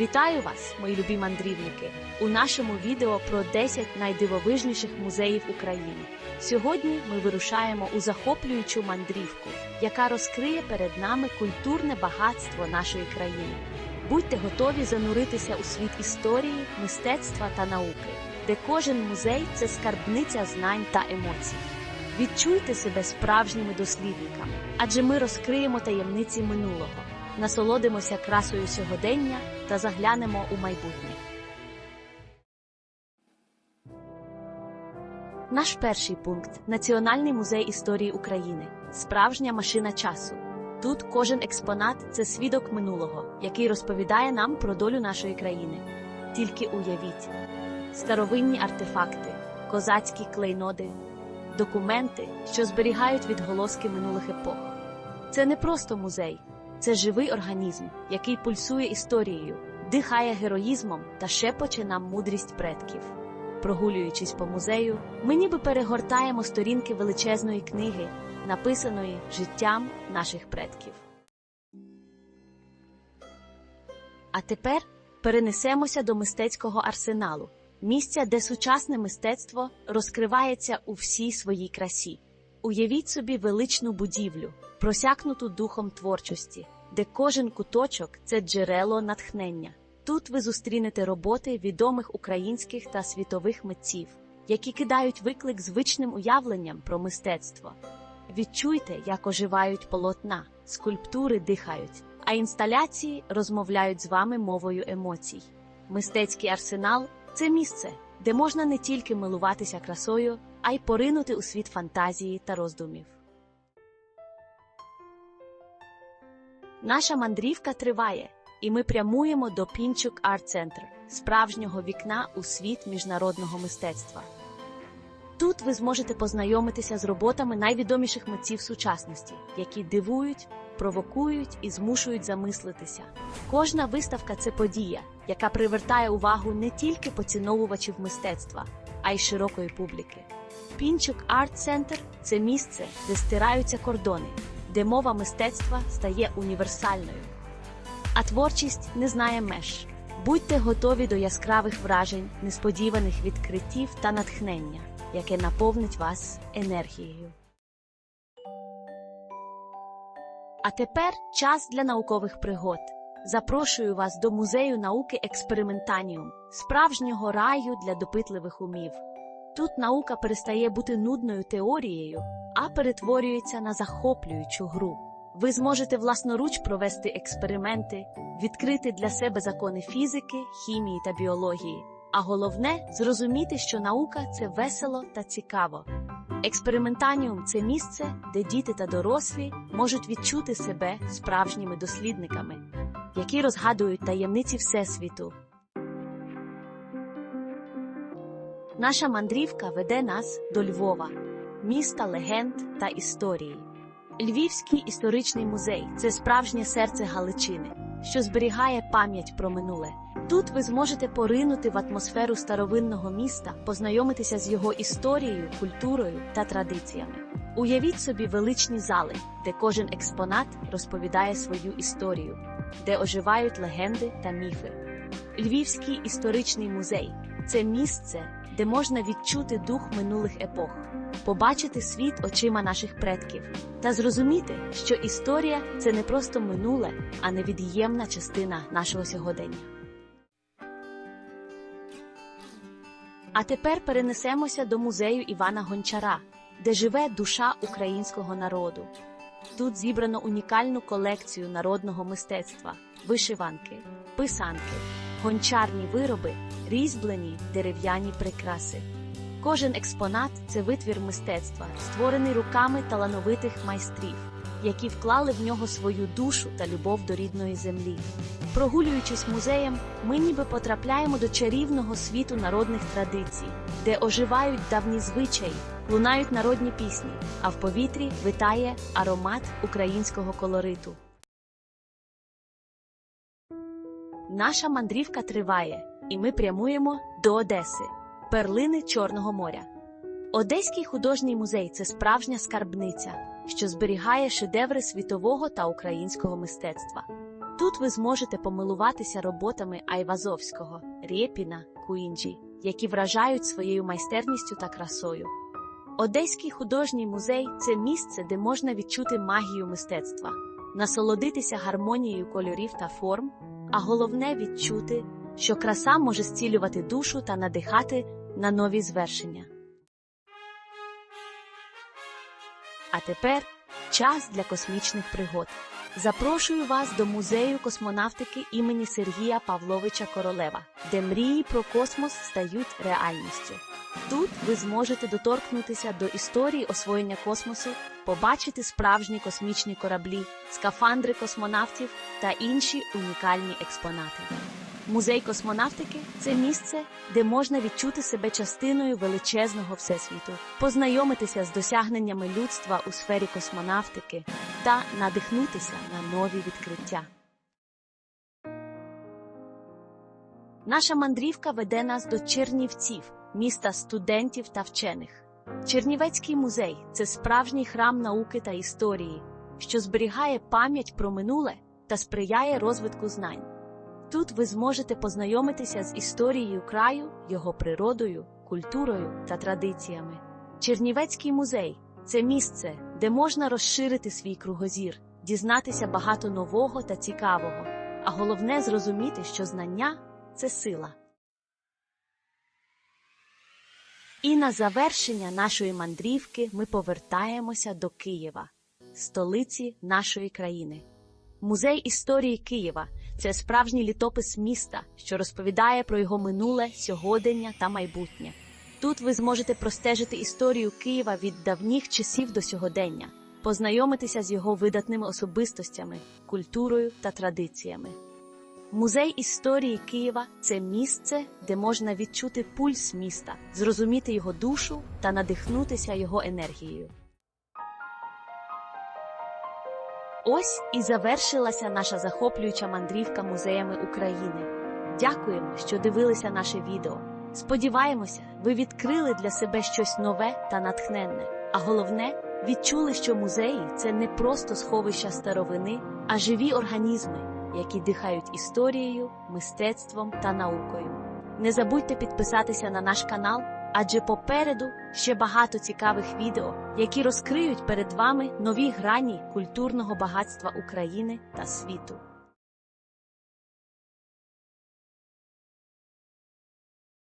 Вітаю вас, мої любі мандрівники, у нашому відео про 10 найдивовижніших музеїв України. Сьогодні ми вирушаємо у захоплюючу мандрівку, яка розкриє перед нами культурне багатство нашої країни. Будьте готові зануритися у світ історії, мистецтва та науки, де кожен музей це скарбниця знань та емоцій. Відчуйте себе справжніми дослідниками, адже ми розкриємо таємниці минулого, насолодимося красою сьогодення та заглянемо у майбутнє. Наш перший пункт Національний музей історії України справжня машина часу. Тут кожен експонат це свідок минулого, який розповідає нам про долю нашої країни. Тільки уявіть старовинні артефакти, козацькі клейноди, документи, що зберігають відголоски минулих епох. Це не просто музей, це живий організм, який пульсує історією, дихає героїзмом та шепоче нам мудрість предків. Прогулюючись по музею, ми ніби перегортаємо сторінки величезної книги, написаної життям наших предків. А тепер перенесемося до мистецького арсеналу, місця, де сучасне мистецтво розкривається у всій своїй красі. Уявіть собі величну будівлю, просякнуту духом творчості, де кожен куточок це джерело натхнення. Тут ви зустрінете роботи відомих українських та світових митців, які кидають виклик звичним уявленням про мистецтво. Відчуйте, як оживають полотна, скульптури дихають, а інсталяції розмовляють з вами мовою емоцій. Мистецький арсенал це місце, де можна не тільки милуватися красою, а й поринути у світ фантазії та роздумів. Наша мандрівка триває, і ми прямуємо до Пінчук Арт Центр, справжнього вікна у світ міжнародного мистецтва. Тут ви зможете познайомитися з роботами найвідоміших митців сучасності, які дивують, провокують і змушують замислитися. Кожна виставка це подія, яка привертає увагу не тільки поціновувачів мистецтва, а й широкої публіки. Пінчук Арт Центр це місце, де стираються кордони, де мова мистецтва стає універсальною. А творчість не знає меж. Будьте готові до яскравих вражень, несподіваних відкриттів та натхнення, яке наповнить вас енергією. А тепер час для наукових пригод. Запрошую вас до музею науки Експериментаніум, справжнього раю для допитливих умів. Тут наука перестає бути нудною теорією, а перетворюється на захоплюючу гру. Ви зможете власноруч провести експерименти, відкрити для себе закони фізики, хімії та біології. А головне зрозуміти, що наука це весело та цікаво. Експериментаніум це місце, де діти та дорослі можуть відчути себе справжніми дослідниками, які розгадують таємниці Всесвіту. Наша мандрівка веде нас до Львова, міста легенд та історії. Львівський історичний музей це справжнє серце Галичини, що зберігає пам'ять про минуле. Тут ви зможете поринути в атмосферу старовинного міста, познайомитися з його історією, культурою та традиціями. Уявіть собі величні зали, де кожен експонат розповідає свою історію, де оживають легенди та міфи. Львівський історичний музей це місце, де можна відчути дух минулих епох, побачити світ очима наших предків та зрозуміти, що історія це не просто минуле, а невід'ємна частина нашого сьогодення. А тепер перенесемося до музею Івана Гончара, де живе душа українського народу. Тут зібрано унікальну колекцію народного мистецтва, вишиванки, писанки, гончарні вироби, різьблені дерев'яні прикраси. Кожен експонат це витвір мистецтва, створений руками талановитих майстрів, які вклали в нього свою душу та любов до рідної землі. Прогулюючись музеєм, ми ніби потрапляємо до чарівного світу народних традицій, де оживають давні звичаї, лунають народні пісні, а в повітрі витає аромат українського колориту. Наша мандрівка триває, і ми прямуємо до Одеси, перлини Чорного моря. Одеський художній музей це справжня скарбниця, що зберігає шедеври світового та українського мистецтва. Тут ви зможете помилуватися роботами Айвазовського, Рєпіна, Куінджі, які вражають своєю майстерністю та красою. Одеський художній музей це місце, де можна відчути магію мистецтва, насолодитися гармонією кольорів та форм, а головне відчути, що краса може зцілювати душу та надихати на нові звершення. А тепер час для космічних пригод. Запрошую вас до музею космонавтики імені Сергія Павловича Королева, де мрії про космос стають реальністю. Тут ви зможете доторкнутися до історії освоєння космосу, побачити справжні космічні кораблі, скафандри космонавтів та інші унікальні експонати. Музей космонавтики це місце, де можна відчути себе частиною величезного всесвіту, познайомитися з досягненнями людства у сфері космонавтики та надихнутися на нові відкриття. Наша мандрівка веде нас до Чернівців, міста студентів та вчених. Чернівецький музей це справжній храм науки та історії, що зберігає пам'ять про минуле та сприяє розвитку знань. Тут ви зможете познайомитися з історією краю, його природою, культурою та традиціями. Чернівецький музей це місце, де можна розширити свій кругозір, дізнатися багато нового та цікавого, а головне зрозуміти, що знання це сила. І на завершення нашої мандрівки ми повертаємося до Києва, столиці нашої країни. Музей історії Києва це справжній літопис міста, що розповідає про його минуле, сьогодення та майбутнє. Тут ви зможете простежити історію Києва від давніх часів до сьогодення, познайомитися з його видатними особистостями, культурою та традиціями. Музей історії Києва це місце, де можна відчути пульс міста, зрозуміти його душу та надихнутися його енергією. Ось і завершилася наша захоплююча мандрівка музеями України. Дякуємо, що дивилися наше відео. Сподіваємося, ви відкрили для себе щось нове та натхненне. А головне, відчули, що музеї це не просто сховища старовини, а живі організми, які дихають історією, мистецтвом та наукою. Не забудьте підписатися на наш канал, адже попереду ще багато цікавих відео, які розкриють перед вами нові грані культурного багатства України та світу.